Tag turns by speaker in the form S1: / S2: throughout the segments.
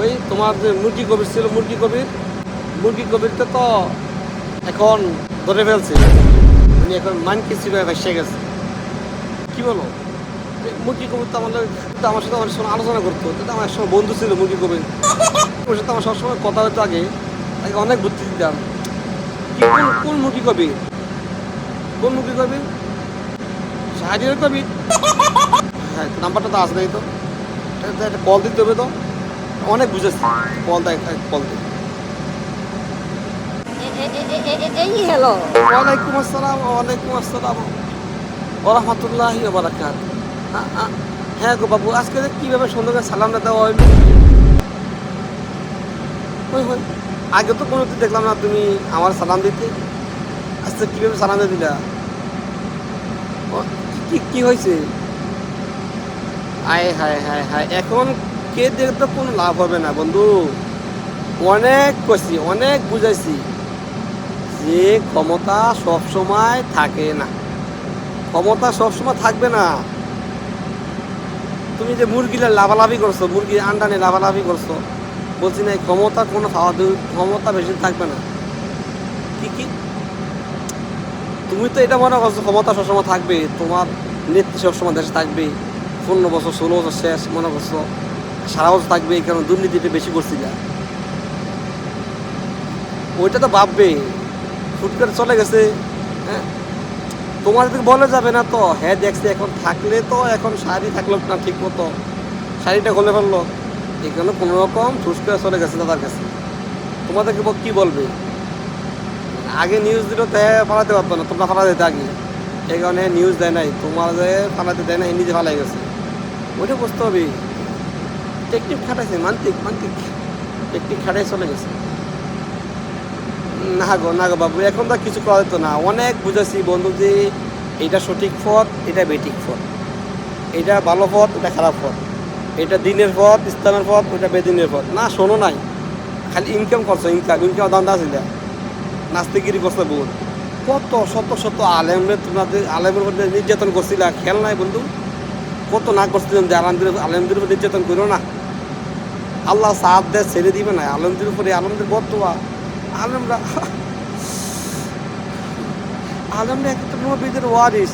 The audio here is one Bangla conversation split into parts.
S1: ওই তোমার যে মুরগি কবির ছিল, মুরগি কবির মুরগি কবিরকে তো এখন ধরে ফেলছে। উনি এখন মান কিছু ভেসে গেছে। কি বলো? মুরগি কবির তো আমাদের আমার সাথে অনেক সময় আলোচনা করতো। তো আমার একসময় বন্ধু ছিল মুরগি কবির ওর সাথে আমার সবসময় কথা হতো আগে। তাকে অনেক বুদ্ধি দিতাম। কোন মুরগি কবির কোন মুরগি কবির শাহরিয়ার কবির হ্যাঁ নাম্বারটা তো আসবেই তো। একটা কল দিতে হবে তো। অনেক বুঝেছি দেওয়া হইল ওই হই আগে তো কোনোদিন দেখলাম না তুমি আমার সালাম দিতে আজকে কীভাবে সালাম দিয়ে দিলা কি কি হয়েছে আয় এখন দেখে তো কোনো লাভ হবে না, বন্ধু। অনেক কষি অনেক বুঝাইছি যে ক্ষমতা সবসময় থাকে না। ক্ষমতা সবসময় থাকবে না। তুমি যে মুরগিটা লাভালাভি করছ মুরগি আন্ডা নিয়ে লাভালাভি করছ, বলছি না ক্ষমতা কোনো খাওয়া ক্ষমতা বেশি থাকবে না। কি কি? তুমি তো এটা মনে করছ, ক্ষমতা সবসময় থাকবে, তোমার নেত্রী সবসময় দেশে থাকবে, পনেরো বছর, ষোলো বছর শেষ, মনে করছ। সারা বছর থাকবে, এই কারণে দুর্নীতিটা বেশি করছি না। ওইটা তো ভাববে। ফুট করে চলে গেছে হ্যাঁ? তোমার যদি বলে যাবে না তো হ্যাঁ দেখছি এখন থাকলে তো এখন শাড়ি থাকল না ঠিক মতো শাড়িটা খুলে ফেলল। এখানে কোনো রকম ঠুস চলে গেছে দাদার কাছে। তোমাদেরকে কি বলবে? আগে নিউজ দিল তো ফালাতে পারতো না, তোমরা ফালা দিতে আগে। এই কারণে নিউজ দেয় নাই তোমার যে ফালাতে দেয় না এই নিজে ফালাই গেছে। ওইটা বুঝতে হবে। টেকনিক খাটাইছে, মান্তিক মান্তিক টেকনিক খাটাই চলে গেছে। না গো না গো বাবু, এখন তো কিছু করা যেত না। অনেক বুঝেছি বন্ধু যে এটা সঠিক পথ, এটা বেঠিক পথ। এটা ভালো পথ, এটা খারাপ পথ। এটা দিনের পথ ইসলামের পথ ওটা বেদিনের পথ। না, শোনো নাই। খালি ইনকাম করছ ইনকাম ইনকাম দান্দা ছিল। নাস্তিগিরি করছে বহুত। কত শত শত আলেমরে তোমাদের, আলেমের মধ্যে নির্যাতন করছিলা, খেয়াল নাই বন্ধু? কত না করছিলেন যে আলমদের আলেমদের নির্যাতন করো না। আল্লাহ সাহায্য দেয়, ছেড়ে দিবে না। আলমদের উপরে আলমদের বর্তমান আলমরা আলমরা একটা নবীদের ওয়ারিস।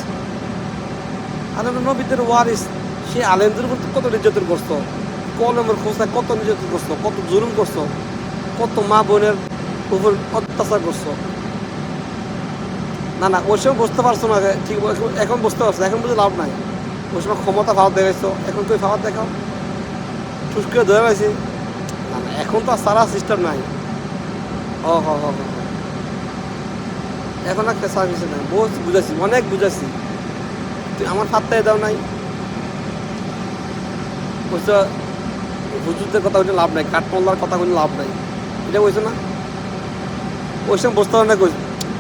S1: আলমরা নবীদের ওয়ারিস। সে আলেমদের উপর কত নির্যাতন করছ? কলমের খোঁজা কত নির্যাতন করছ? কত জুলুম করছ? কত মা বোনের উপর অত্যাচার করছ? না না, ওই সময় বুঝতে পারছ না ঠিক এখন বুঝতে পারছ এখন বুঝে লাভ নাই। ওই সময় ক্ষমতা ভাব দেখাইছো। এখন তুই ভাব দেখাও। ঠুস করে ধরে না এখন তো সারা সিস্টেম নাই। হ হ হ। এখন একটা সার্ভিস নাই বহুত বুঝাচ্ছি অনেক বুঝাচ্ছি তুই আমার ফাত্তায় দাও নাই। বুঝছ হুজুরদের কথা বলে লাভ নাই কাঠমোল্লার কথা বলে লাভ নাই। এটা বলছো না? ওই সময় বুঝতে পারে না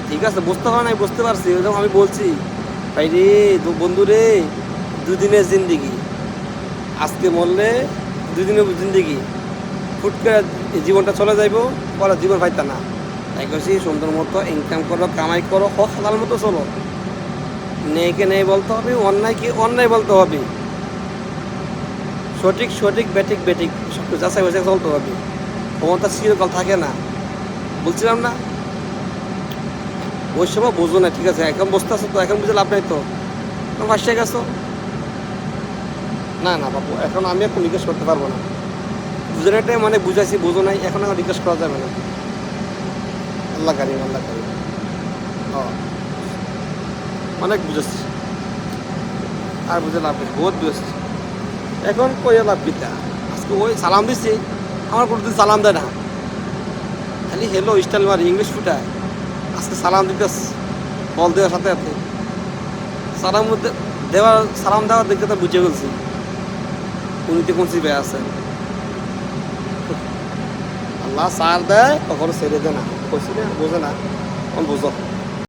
S1: ঠিক আছে বুঝতে পারে নাই বুঝতে পারছি ওই আমি বলছি। ভাই রে বন্ধু রে দুদিনের জিন্দিগি। আজকে মরলে দুদিনের জিন্দিগি। ফুট করে এই জীবনটা চলে যাইব, পরে জীবন পাইতা না। তাই কছি সুন্দর মতো ইনকাম করো, কামাই করো, হক, হালাল মতো চলো। নেইকে নেই বলতে হবে অন্যায়কে অন্যায় বলতে হবে। সঠিক সঠিক, বেঠিক বেঠিক, সব কিছু যাচাই বাছাই চলতে হবে। ক্ষমতা চিরকাল থাকে না। বলছিলাম না? ওই সময় বোঝো না, ঠিক আছে, এখন বসতে আসো তো, এখন বুঝে লাভ নাই তো। এখন ফার্স্টে গেছো। না না বাবু, এখন আমি এখন জিজ্ঞেস করতে পারব না। বুঝানোটাই মানে বুঝাইছি, বোঝো নাই, এখন এখন জিজ্ঞেস করা যাবে না। আল্লাহ কারিম আল্লাহ কারিম। অনেক বুঝেছি আর বুঝে লাভ নেই, বহুত বুঝেছি এখন কই লাভ বিতা আজকে ওই সালাম দিচ্ছি আমার কোনোদিন সালাম দেয় না। খালি হেলো স্টাইল মারি ইংলিশ ফুটায়। আজকে সালাম দিতে বল দেওয়ার সাথে সাথে। সালাম দেওয়ার সালাম দেওয়ার দেখতে তো বুঝে গেছি। উনি তো কোন আছেন আছে। আল্লাহ সার দেয় কখনো ছেড়ে দেয় না। কইছি না বোঝে না কোন বুঝো